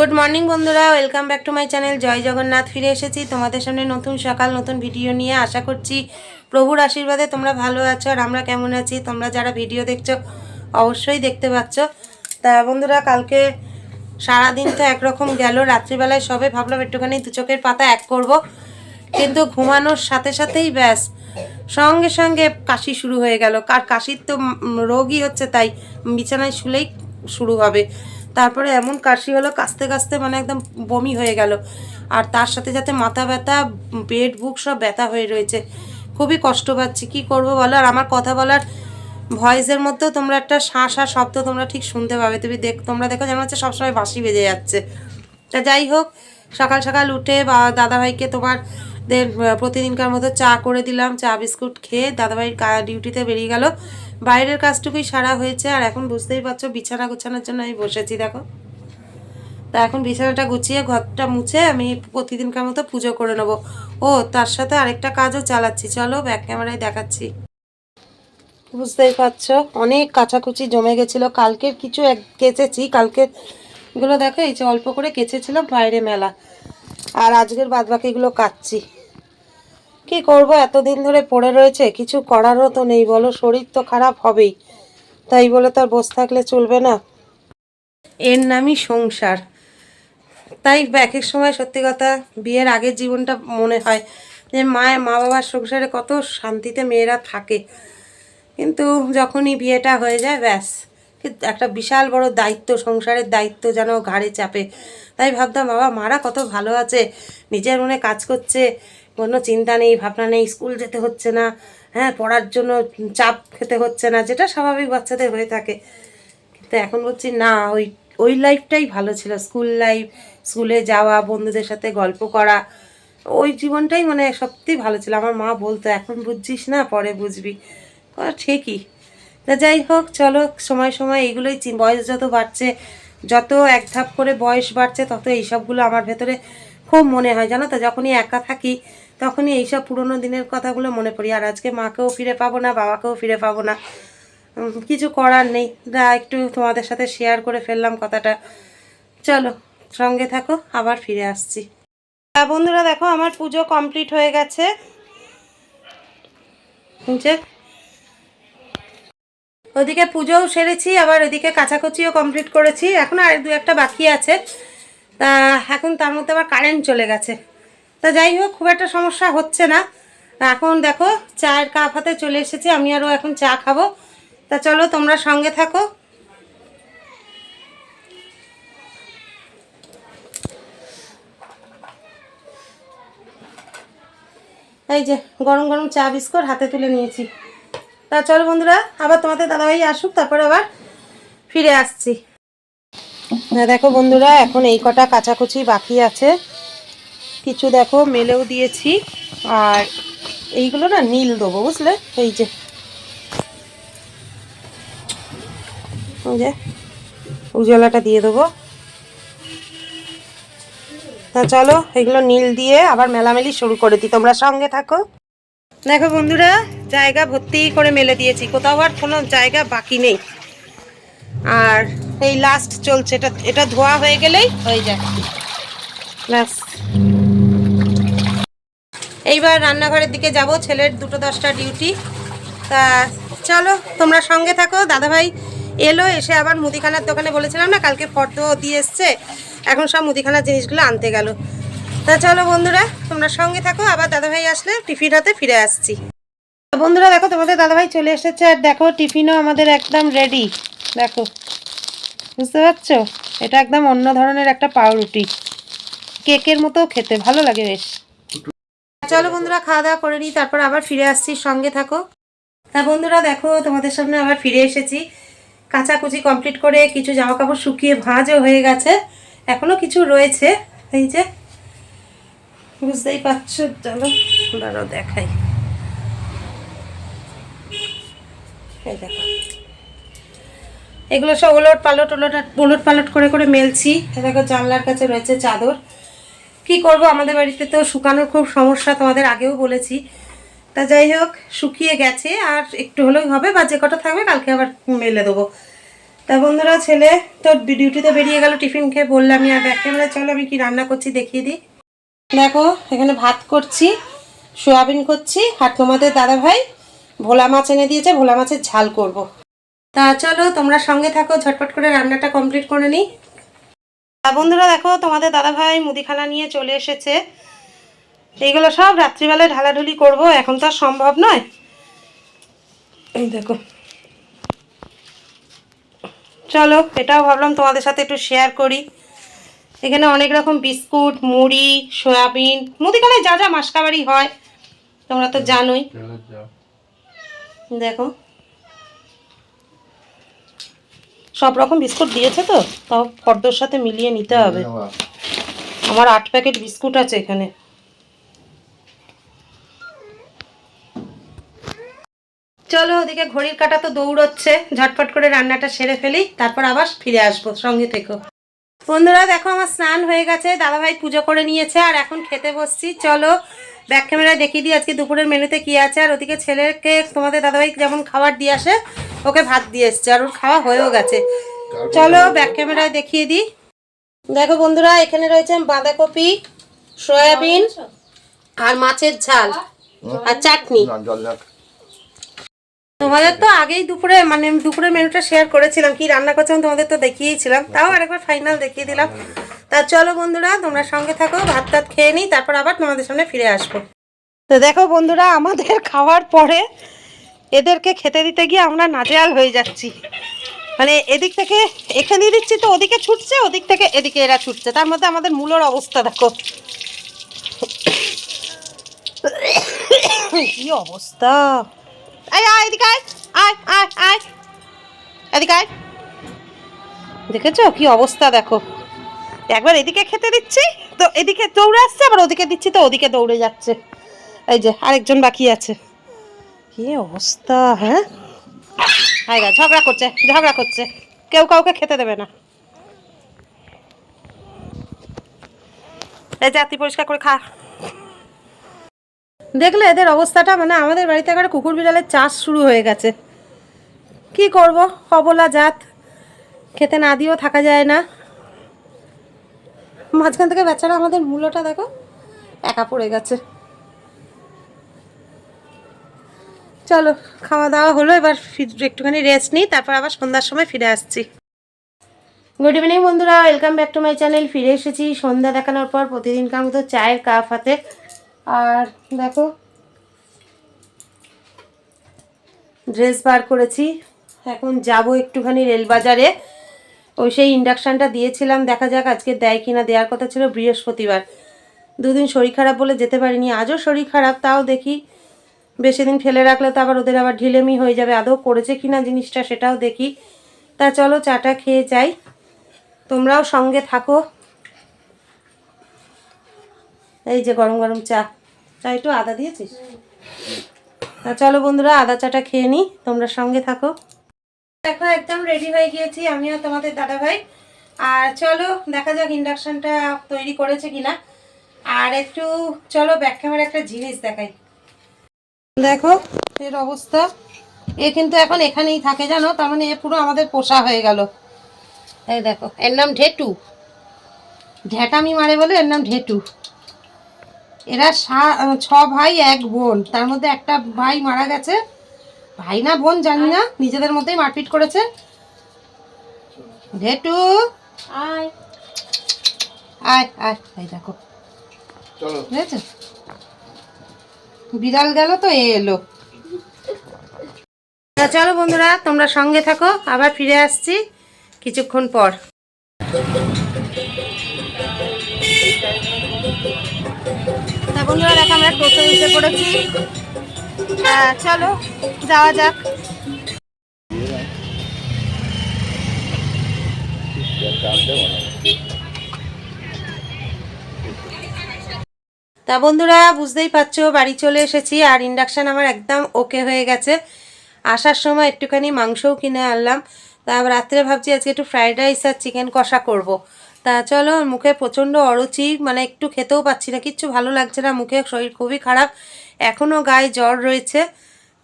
Good morning বন্ধুরা। Welcome back to my channel Jai Jagannath ফিরে এসেছি। তোমাদের সামনে নতুন সকাল, নতুন ভিডিও নিয়ে আশা করছি প্রভুর আশীর্বাদে তোমরা ভালো আছো আর আমরা কেমন আছি? তোমরা যারা ভিডিও দেখছ, অবশ্যই দেখতে পাচ্ছ। তা বন্ধুরা, কালকে সারাদিন তো একরকম গেল। রাত্রিবেলায় সবে ভাবলাম একটুখানি দু চোখের পাতা এক করব। কিন্তু ঘুমানোর সাথে সাথেই ব্যাস, সঙ্গে সঙ্গে কাশি শুরু হয়ে গেল। কার কাশির তো রোগই হচ্ছে, তাই বিছানায় শুলেই শুরু হবে। তারপরে এমন কাশি হলো, কাশতে কাশতে মানে একদম বমি হয়ে গেল। আর তার সাথে সাথে মাথা ব্যথা, পেট, বুক সব ব্যথা হয়ে রয়েছে। খুবই কষ্ট পাচ্ছি, কি করব বলো? আর আমার কথা বলার ভয়েসের মধ্যেও তোমরা একটা শাঁ শাঁ শব্দ তোমরা ঠিক শুনতে পাবে। তুমি দেখ, তোমরা দেখো যেমন হচ্ছে সবসময় বাঁশি বেজে যাচ্ছে। তা যাই হোক, সকাল সকাল উঠে বা দাদাভাইকে তোমার প্রতিদিনকার মতো চা করে দিলাম, চা বিস্কুট খেয়ে দাদাভাইয়ের কা- ডিউটিতে বেরিয়ে গেল। বাইরের কাজটুকুই সারা হয়েছে, আর এখন বুঝতেই পারছ বিছানা গোছানোর জন্য আমি বসেছি, দেখো। তা এখন বিছানাটা গুছিয়ে ঘরটা মুছে আমি প্রতিদিনকার মতো পুজো করে নেব। ও, তার সাথে আরেকটা কাজও চালাচ্ছি, চলো ব্যাক ক্যামেরায় দেখাচ্ছি। বুঝতেই পারছ, অনেক কাচাকুচি জমে গেছিল, কালকের কিছু এক কেচেছি কালকে এগুলো দেখো, এই যে অল্প করে কেচেছিলাম বাইরে মেলা। আর আজকের বাদ বাকিগুলো কাচ্ছি কি করব? এতদিন ধরে পড়ে রয়েছে, কিছু করারও তো নেই, বলো, শরীর তো খারাপ হবেই। তাই বলে তো আর বসে থাকলে চলবে না। এর নামই সংসার। তাই এক এক সময় সত্যি কথা, বিয়ের আগের জীবনটা মনে হয় যে মা মা বাবার সংসারে কত শান্তিতে মেয়েরা থাকে। কিন্তু যখনই বিয়েটা হয়ে যায়, ব্যাস একটা বিশাল বড় দায়িত্ব, সংসারের দায়িত্ব যেন ঘাড়ে চাপে। তাই ভাবতাম, বাবা, মারা কত ভালো আছে, নিজের মনে কাজ করছে কোনো চিন্তা নেই, ভাবনা নেই, স্কুল যেতে হচ্ছে না হ্যাঁ পড়ার জন্য চাপ খেতে হচ্ছে না, যেটা স্বাভাবিক বাচ্চাদের হয়ে থাকে। কিন্তু এখন বলছি, না, ওই ওই লাইফটাই ভালো ছিল। স্কুল লাইফ স্কুলে যাওয়া, বন্ধুদের সাথে গল্প করা, ওই জীবনটাই মানে সত্যি ভালো ছিল। আমার মা বলতো, এখন বুঝছিস না, পরে বুঝবি। ঠিকই। তা যাই হোক, চলো, সময় সময় এগুলোই চি- বয়স যত বাড়ছে, যত এক ধাপ করে বয়স বাড়ছে, তত এইসবগুলো আমার ভেতরে খুব মনে হয় জানো তো? যখনই একা থাকি, তখনই এইসব পুরোনো দিনের কথাগুলো মনে পড়ি। আর আজকে মাকেও ফিরে পাবো না, বাবাকেও ফিরে পাবো না। কিছু করার নেই। যা একটু তোমাদের সাথে শেয়ার করে ফেললাম কথাটা। চলো, সঙ্গে থাকো, আবার ফিরে আসছি। বন্ধুরা দেখো, আমার পুজো কমপ্লিট হয়ে গেছে। ওদিকে পুজোও সেরেছি, আবার ওদিকে কাচাকুচিও কমপ্লিট করেছি। এখন আর দু একটা বাকি আছে। তা এখন তার মধ্যে আবার কারেন্ট চলে গেছে। তা যাই হোক, খুব একটা সমস্যা হচ্ছে না। এখন দেখো, চায়ের কাপ হাতে চলে এসেছে, আমি আরও এখন চা খাব। তা চলো, তোমরা সঙ্গে থাকো। এই যে, গরম গরম চা বিস্কুট হাতে তুলে নিয়েছি। তা চলো বন্ধুরা, আবার তোমাদের দাদাভাই আসুক, তারপরে আবার ফিরে আসছি। দেখো বন্ধুরা, এখন এই কটা কাচাকুচি বাকি আছে। কিছু দেখো, মেলেও দিয়েছি। আর এইগুলো না নীল দেবো, বুঝলে? এই যে। ওই যে উজ্জ্বলাটা দিয়ে দেবো। তা চলো, এগুলো নীল দিয়ে আবার মেলামেলি শুরু করে দিই, তোমরা সঙ্গে থাকো। দেখো বন্ধুরা, জায়গা ভর্তি করে মেলে দিয়েছি। কোথাও আর কোনো জায়গা বাকি নেই। আর এই লাস্ট চলছে, এটা এটা ধোয়া হয়ে গেলেই হয়ে যায়। ব্যাস। এইবার রান্নাঘরের দিকে যাব, ছেলের দুটো দশটা ডিউটি। তা চলো, তোমরা সঙ্গে থাকো। দাদাভাই এলো, এসে আবার মুদিখানার দোকানে বলেছিলাম না, কালকে ফটো দিয়ে এসছে। এখন সব মুদিখানার জিনিসগুলো আনতে গেল। তা চলো বন্ধুরা, তোমরা সঙ্গে থাকো। আবার দাদাভাই আসলে টিফিন হাতে ফিরে আসছি। বন্ধুরা, দেখো তোমাদের দাদাভাই চলে এসেছে, আর দেখো টিফিনও আমাদের একদম রেডি দেখো। বুঝতে পারছ? এটা একদম অন্য ধরনের একটা পাউরুটি। কেকের মতো খেতে, ভালো লাগে বেশ। চলো বন্ধুরা, খাওয়া দাওয়া করে নিই, তারপর আবার ফিরে আসছি, সঙ্গে থাকো। তা বন্ধুরা, দেখো, তোমাদের সামনে আবার ফিরে এসেছি। কাচাকুচি কমপ্লিট করে কিছু জামা কাপড় শুকিয়ে ভাঁজও হয়ে গেছে। এখনও কিছু রয়েছে। এই যে, বুঝতেই পারছ? চলো দেখাই। দেখো। এগুলো সব ওলট পালট ওলট ওলট পালট করে করে মেলছি। দেখো জানলার কাছে রয়েছে চাদর। কি করব আমাদের বাড়িতে তো শুকানোর খুব সমস্যা তোমাদের আগেও বলেছি। তা যাই হোক, শুকিয়ে গেছে, আর একটু হলেও হবে, বা যে কটা থাকবে কালকে আবার মেলে দেবো। তা বন্ধুরা, ছেলে, তোর ডিউটিতে বেরিয়ে গেল, টিফিন খেয়ে বললাম আর ব্যাক ক্যামেরা চলো আমি কি রান্না করছি দেখিয়ে দিই। দেখো, এখানে ভাত করছি, সোয়াবিন করছি, আর তোমাদের দাদা ভাই ভোলা মাছ এনে দিয়েছে, ভোলা মাছের ঝাল করব। তা চলো তোমরা সঙ্গে থাকো ঝটপট করে রান্নাটা কমপ্লিট করে নিই। বন্ধুরা দেখো তোমাদের দাদা ভাই মুদিখানা নিয়ে চলে এসেছে। এইগুলো সব রাত্রিবেলায় ঢালাঢুলি করব এখন তো আর সম্ভব নয়। এই দেখো। চলো এটাও ভাবলাম তোমাদের সাথে একটু শেয়ার করি। এখানে অনেক রকম বিস্কুট মুড়ি সয়াবিন মুদিখানায় যা যা মাসকাবারি হয় তোমরা তো জানোই। দেখো। সব রকম বিস্কুট দিয়েছে তো, তাও ফর্দর সাথে মিলিয়ে নিতে হবে। আমার আট প্যাকেট বিস্কুট আছে এখানে। চলো ওদিকে ঘড়ির কাটা তো দৌড়চ্ছে, ঝটপট করে রান্নাটা সেরে ফেলি, তারপর আবার ফিরে আসব, সঙ্গে থেকো। বন্ধুরা, দেখো আমার স্নান হয়ে গেছে, দাদাভাই পুজো করে নিয়েছে, আর এখন খেতে বসছি। চলো ব্যাক ক্যামেরায় দেখিয়ে দিই আজকে দুপুরের মেনুতে কি আছে। আর ওদিকে ছেলেকে তোমাদের দাদাভাই যেমন খাবার দিয়ে আসে ওকে ভাত দিয়ে এসছে। আর ওর খাওয়া হয়েও গেছে। চলো ব্যাক ক্যামেরায় দেখিয়ে দিই। দেখো বন্ধুরা এখানে রয়েছে বাঁধাকপি সয়াবিন আর মাছের ঝাল আর চাটনি। তোমাদের তো আগেই দুপুরে মানে দুপুরের মেনুটা শেয়ার করেছিলাম। কি রান্না করছিলাম তোমাদের তো দেখিয়েছিলাম। তাও আরেকবার ফাইনাল দেখিয়ে দিলাম। তা চলো বন্ধুরা, তোমরা সঙ্গে থাকো, ভাত টাত খেয়ে নিই, তারপর আবার তোমাদের সামনে ফিরে আসব। তো দেখো বন্ধুরা, আমাদের খাওয়ার পরে এদেরকে খেতে দিতে গিয়ে আমরা নাজেয়াল হয়ে যাচ্ছি। মানে এদিক থেকে এখানে দিচ্ছি তো ওদিকে ছুটছে, ওদিক থেকে এদিকে এরা ছুটছে। তার মধ্যে আমাদের মূলর অবস্থা দেখো। কি অবস্থা? আয় আয়, এদিকে আয় আয় আয় আয়। এদিকে আয়। দেখেছ? কি অবস্থা দেখো। একবার এদিকে খেতে দিচ্ছি, তো এদিকে দৌড়ে আসছে, আবার ওদিকে দিচ্ছি, তো ওদিকে দৌড়ে যাচ্ছে। এই যে, আরেকজন বাকি আছে। কি অবস্থা হ্যাঁ? হায় গা, ঝগড়া করছে ঝগড়া করছে। কেউ কাউকে খেতে দেবে না। এই জাতি পরিষ্কার করে খা। দেখলে এদের অবস্থাটা মানে আমাদের বাড়িতে একটা কুকুর বিড়ালের চাষ শুরু হয়ে গেছে। কি করব, অবলা জাত। খেতে না দিয়েও থাকা যায় না। মাঝখান থেকে বেচারা আমাদের মূল্যটা দেখো, একা পড়ে গেছে। চলো, খাওয়া দাওয়া হলো, এবার একটুখানি রেস্ট নিই, তারপর আবার সন্ধ্যার সময় ফিরে আসছি। গুড ইভিনিং বন্ধুরা welcome back to my channel ফিরে এসেছি সন্ধ্যা দেখানোর পর, প্রতিদিনকার মতো চায়ের কাপ হাতে। আর দেখো ড্রেস বার করেছি, এখন যাব একটুখানি রেলবাজারে। ওই সেই ইন্ডাকশানটা দিয়েছিলাম, দেখা যাক আজকে দেয় কিনা। দেওয়ার কথা ছিল বৃহস্পতিবার। দুদিন শরীর খারাপ বলে যেতে পারিনি, আজও শরীর খারাপ, তাও দেখি। বেশি দিন ফেলে রাখলে তো আবার ওদের আবার ঢিলেমি হয়ে যাবে, আদৌ করেছে কিনা জিনিসটা সেটাও দেখি। তা চলো চাটা খেয়ে যাই। তোমরাও সঙ্গে থাকো। এই যে গরম গরম চা। চা একটু আদা দিয়েছিস? তা চলো বন্ধুরা, আদা চাটা খেয়ে নিই তোমরা সঙ্গে থাকো। দেখো, একদম রেডি হয়ে গিয়েছি আমিও তোমাদের দাদা ভাই আর চলো, দেখা যাক ইন্ডাকশনটা তৈরি করেছে কিনা। আর একটু চলো ব্যাক ক্যামেরা একটা জিনিস দেখাই। দেখো, এর অবস্থা। এ কিন্তু এখন এখানেই থাকে, জানো? তার মানে এ পুরো আমাদের পোষা হয়ে গেল। এই দেখো, এর নাম ঢেটু। ঢেটামি মারে বলে এর নাম ঢেটু। এরা ছ ভাই, এক বোন। তার মধ্যে একটা ভাই মারা গেছে। ভাই না বোন জানি না নিজেদের মধ্যেই মারপিট করেছে। ঢেটু আয়। আয় আয় এই দেখো। বুঝেছ? বিড়াল গেল তো এ এলো। চলো বন্ধুরা তোমরা সঙ্গে থাকো আবার ফিরে আসছি কিছুক্ষণ পর। বন্ধুরা দেখো আমরা টোটো এসে পড়েছি। চলো, যাওয়া যাক। তা বন্ধুরা, বুঝতেই পারছ, বাড়ি চলে এসেছি আর ইন্ডাকশান আমার একদম ওকে হয়ে গেছে। আসার সময় একটুখানি মাংসও কিনে আনলাম। তা রাত্রে ভাবছি আজকে একটু ফ্রাইড রাইস আর চিকেন কষা করব। তা চলো, মুখে প্রচণ্ড অরুচি মানে একটু খেতেও পাচ্ছি না, কিচ্ছু ভালো লাগছে না, মুখে শরীর খুবই খারাপ। এখনও গায়ে জ্বর রয়েছে।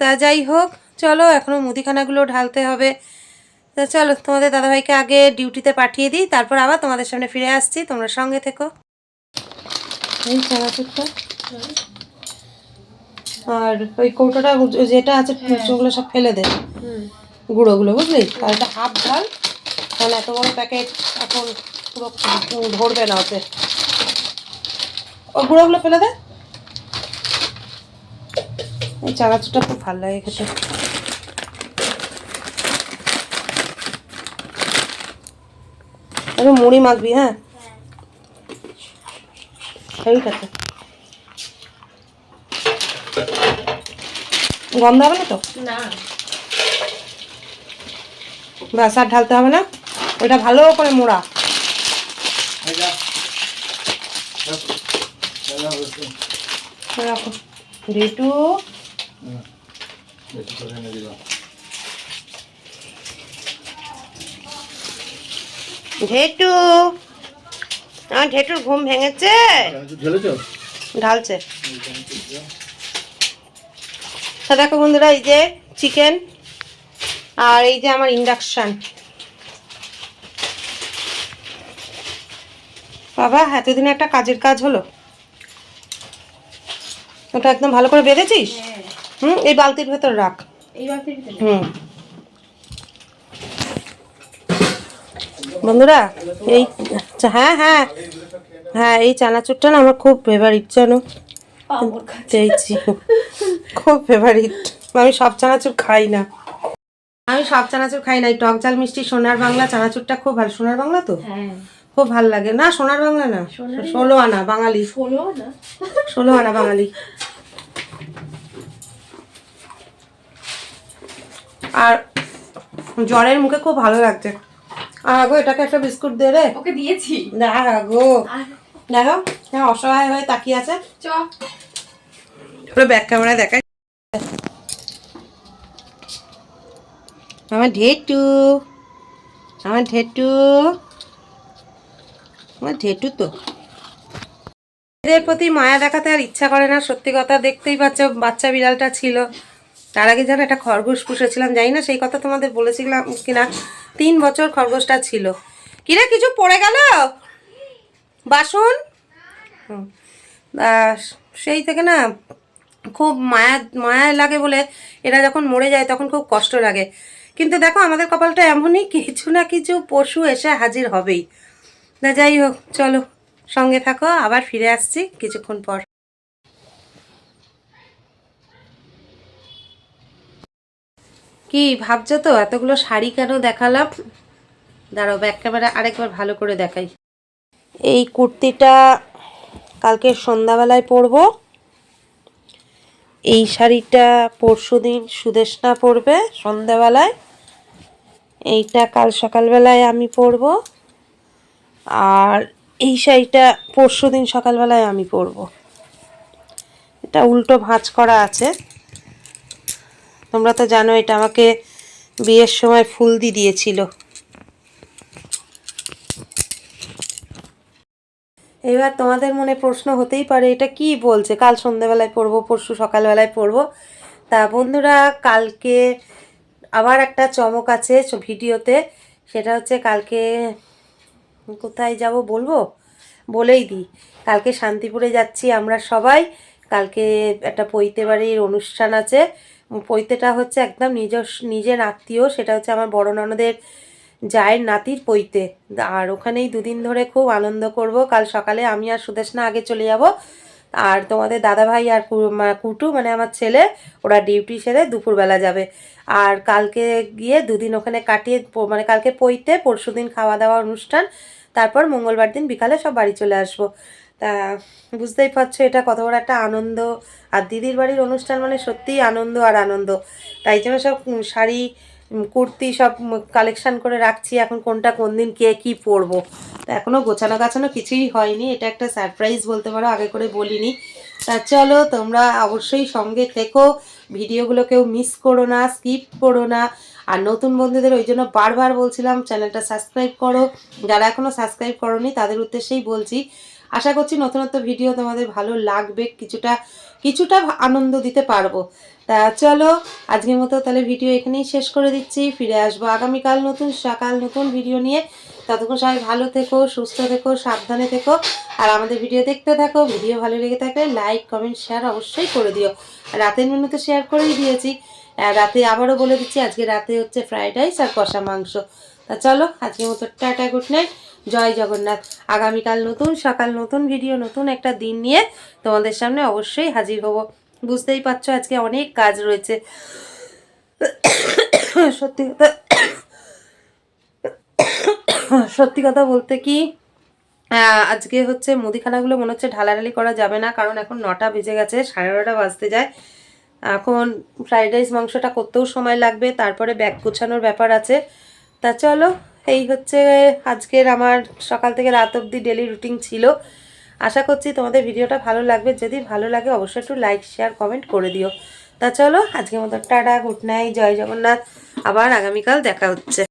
তা যাই হোক চলো এখনও মুদিখানাগুলো ঢালতে হবে। তা চলো তোমাদের দাদাভাইকে আগে ডিউটিতে পাঠিয়ে দিই তারপর আবার তোমাদের সামনে ফিরে আসছি তোমরা সঙ্গে থেকো। এই চানাচুরটা আর ওই কৌটোটা যেটা আছে ওগুলো সব ফেলে দে। গুঁড়োগুলো বুঝলি? আর একটা হাফ ঢাল কারণ এত বড় প্যাকেট এখন পুরো ধরবে না ওতে। ওই গুঁড়োগুলো ফেলে দে। এই চানাচুরটা খুব ভালো লাগে খেতে। একটু মুড়ি মাখবি হ্যাঁ? ঠিক আছে গন্ধ হবে না তো? না। ব্যাস আর ঢালতে হবে না। ওটা ভালো করে মোড়া। রাখো। রেটু ঢেটু আমার ঢেটুর ঘুম ভেঙেছে। ঢালছে? তা দেখো বন্ধুরা এই যে চিকেন আর এই যে আমার ইন্ডাকশান বাবা এতদিনে একটা কাজের কাজ হলো? ওটা একদম ভালো করে বেঁধেছিস? হুম এই বালতির ভেতর রাখ। এই বালতির ভিতরে হুম। বন্ধুরা এই হ্যাঁ হ্যাঁ হ্যাঁ এই চানাচুরটা না আমার খুব ফেভারিট জানো? পেয়েছি খুব ফেভারিট আমি সব চানাচুর খাই না। আমি সব চানাচুর খাই না। এই টক ঝাল মিষ্টি সোনার বাংলা চানাচুরটা খুব ভালো। সোনার বাংলা তো? হ্যাঁ। খুব ভালো লাগে। না সোনার বাংলা না। ষোলো আনা বাঙালি। ষোলো না ষোলো আনা বাঙালি। আর জ্বরের মুখে খুব ভালো লাগছে। আর গো এটাকে একটা বিস্কুট দে রে। ওকে দিয়েছি। না গো আর দেখো হ্যাঁ অসহায় হয়ে তাকিয়ে আছে। চ। পুরো ব্যাক ক্যামেরায় দেখাই। আমার ঢেটু। আমার ঢেটু। আমার ঢেটু তো। এদের প্রতি মায়া দেখাতে আর ইচ্ছা করে না। সত্যি কথা দেখতেই পাচ্ছ বাচ্চা বিড়ালটা ছিল। তার আগে যেন একটা খরগোশ পুষেছিলাম, জানি না সেই কথা তোমাদের বলেছিলাম কিনা। তিন বছর খরগোশটা ছিল। কিরে, কিছু পড়ে গেল? বাসন? সেই থেকে না খুব মায়া মায়া লাগে বলে এরা যখন মরে যায় তখন খুব কষ্ট লাগে। কিন্তু দেখো, আমাদের কপালটা এমনই, কিছু না কিছু পশু এসে হাজির হবেই। না, যাই হোক, চলো, সঙ্গে থাকো, আবার ফিরে আসছি কিছুক্ষণ পর। কি ভাবছ তো? এতগুলো শাড়ি কেন দেখালাম? দাঁড়াও ব্যাক ক্যামেরা আরেকবার ভালো করে দেখাই। এই কুর্তিটা কালকে সন্ধ্যাবেলায় পরব। এই শাড়িটা পরশু দিন সুদেশনা পরবে সন্ধ্যাবেলায়। এইটা কাল সকালবেলায় আমি পরব। আর এই শাড়িটা পরশু দিন সকালবেলায় আমি পরব। এটা উল্টো ভাঁজ করা আছে। তোমরা তো জানো, এটা আমাকে বিয়ের সময় ফুল দি দিয়েছিল। এবার তোমাদের মনে প্রশ্ন হতেই পারে, এটা কি বলছে? কাল সন্ধ্যেবেলায় পড়ব, পরশু সকালবেলায় পড়ব। তা বন্ধুরা, কালকে আবার একটা চমক আছে ভিডিওতে, সেটা হচ্ছে কালকে কোথায় যাব বলব? বলেই দিই, কালকে শান্তিপুরে যাচ্ছি আমরা সবাই। কালকে একটা পৈতে বাড়ির অনুষ্ঠান আছে পৈতেটা হচ্ছে একদম নিজস নিজের আত্মীয়, সেটা হচ্ছে আমার বড় ননদের জায়ের নাতির পৈতে। আর ওখানেই দুদিন ধরে খুব আনন্দ করব। কাল সকালে আমি আর সুদেশনা আগে চলে যাব। আর তোমাদের দাদাভাই আর কুটু মানে আমার ছেলে, ওরা ডিউটি সেরে দুপুরবেলা যাবে। আর কালকে গিয়ে দুদিন ওখানে কাটিয়ে মানে কালকে পইতে পরশু দিন খাওয়া দাওয়া অনুষ্ঠান, তারপর মঙ্গলবার দিন বিকালে সব বাড়ি চলে আসব। তা বুঝতেই পারছ, এটা কত বড় একটা আনন্দ। আর দিদির বাড়ির অনুষ্ঠান মানে সত্যিই আনন্দ আর আনন্দ। তাই জন্য সব শাড়ি কুর্তি সব কালেকশান করে রাখছি। এখন কোনটা কোন দিন কে কী পরবো। তা এখনও গোছানো গাছানো কিছুই হয়নি। এটা একটা সারপ্রাইজ বলতে পারো, আগে করে বলিনি। তা চলো, তোমরা অবশ্যই সঙ্গে থেকো। ভিডিওগুলো কেউ মিস করো না স্কিপ করো না। আর নতুন বন্ধুদের ওই জন্য বারবার বলছিলাম চ্যানেলটা সাবস্ক্রাইব করো। যারা এখনও সাবস্ক্রাইব করোনি, তাদের উদ্দেশ্যেই বলছি আশা করছি নতুনত্ব ভিডিও তোমাদের ভালো লাগবে, কিছুটা কিছুটা আনন্দ দিতে পারব। তা চলো, আজকের মতো তাহলে ভিডিও এখানেই শেষ করে দিচ্ছি। ফিরে আসব আগামীকাল নতুন সকাল, নতুন ভিডিও নিয়ে। ততক্ষণ সবাই ভালো থেকো, সুস্থ থেকো, সাবধানে থেকো। আর আমাদের ভিডিও দেখতে থাকো ভিডিও ভালো লেগে থাকলে লাইক কমেন্ট শেয়ার অবশ্যই করে দিও। রাতের মেনু তো শেয়ার করেই দিয়েছি। রাতে আবারও বলে দিচ্ছি, আজকে রাতে হচ্ছে ফ্রাইড রাইস আর কষা মাংস। তা চলো, আজকের মতো tata good night Jai Jagannath. আগামীকাল নতুন, সকাল নতুন ভিডিও নতুন একটা দিন নিয়ে তোমাদের সামনে অবশ্যই হাজির হব। বুঝতেই পারছ আজকে অনেক কাজ রয়েছে। সত্যি কথা সত্যি কথা বলতে কি আজকে হচ্ছে মুদিখানাগুলো মনে হচ্ছে ঢালাঢালি করা যাবে না, কারণ এখন নটা বেজে গেছে, সাড়ে নটা বাজতে যায়। এখন ফ্রাইড রাইস মাংসটা করতেও সময় লাগবে, তারপরে ব্যাগ গোছানোর ব্যাপার আছে। তা চলো, এই হচ্ছে আজকের আমার সকাল থেকে রাত অবধি ডেলি রুটিন ছিল। আশা করছি তোমাদের ভিডিওটা ভালো লাগবে। যদি ভালো লাগে অবশ্যই একটু লাইক শেয়ার কমেন্ট করে দিও। তা চলো, আজকের মতো tata good night Jai Jagannath. আবার আগামীকাল দেখা হচ্ছে।